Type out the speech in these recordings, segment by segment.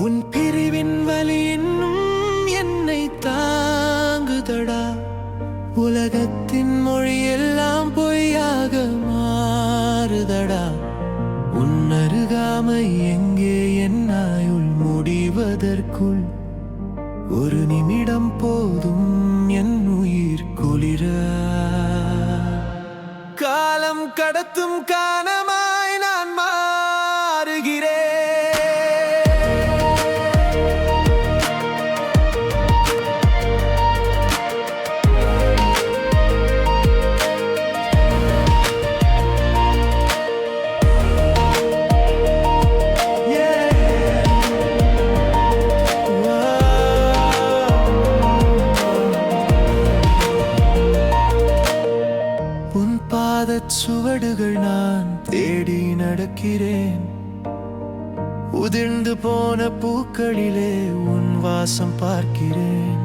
உன் பிரிவின் வலி இன்னும் என்னை தாங்குதடா. உலகத்தின் மொழி எல்லாம் பொய்யாக மாறுதடா. உன் அருகாமை எங்கே என்னாயுள் முடிவதற்குள். ஒரு நிமிடம் போதும் என் உயிர் குளிர. காலம் கடத்தும் காணமா நான் தேடி நடக்கிறேன். உதிர்ந்து போன பூக்களிலே உன் வாசம் பார்க்கிறேன்.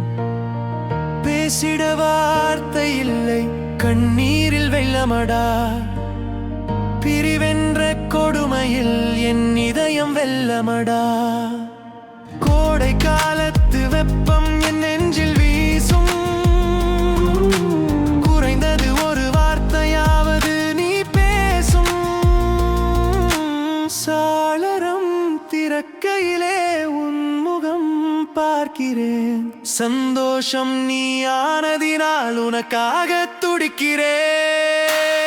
பேசிட வார்த்தை இல்லை கண்ணீரில் வெள்ளமடா பிரிவென்ற கொடுமையில் என் இதயம் வெள்ளமடா கோடை காலத்து வெப்பம் திறக்கையிலே உன்முகம் பார்க்கிறேன். சந்தோஷம் நீ ஆனதினால் உனக்காக துடிக்கிறேன்.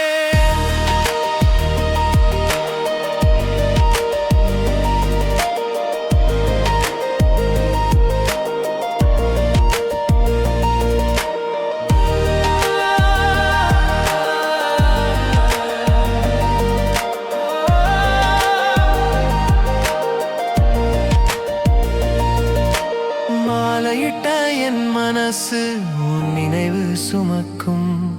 மனசு உன் நினைவு சுமக்கும்.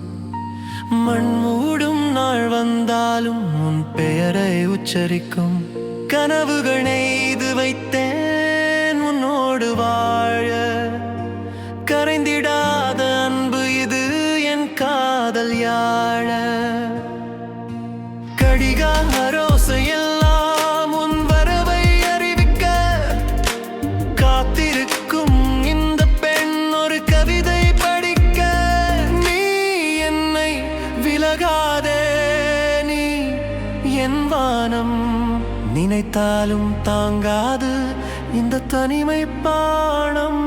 மண் மூடும் நாள் வந்தாலும் உன் பெயரை உச்சரிக்கும். கனவுகள் நெய்து வைத்தேன் உன்னோடு வாழ. கரைந்திடாத அன்பு இது என் காதல் யாழ. கடிகாரோசை எல்லாம் விலகாதே நீ. என் வானம் நினைத்தாலும் தாங்காது இந்த தனிமை பாணம்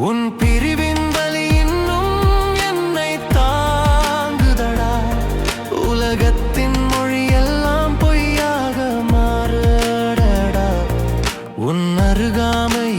உன் பிரிவின் வலி இன்னும் என்னை தாங்குதடா. உலகத்தின் மொழியெல்லாம் உன் அருகாமை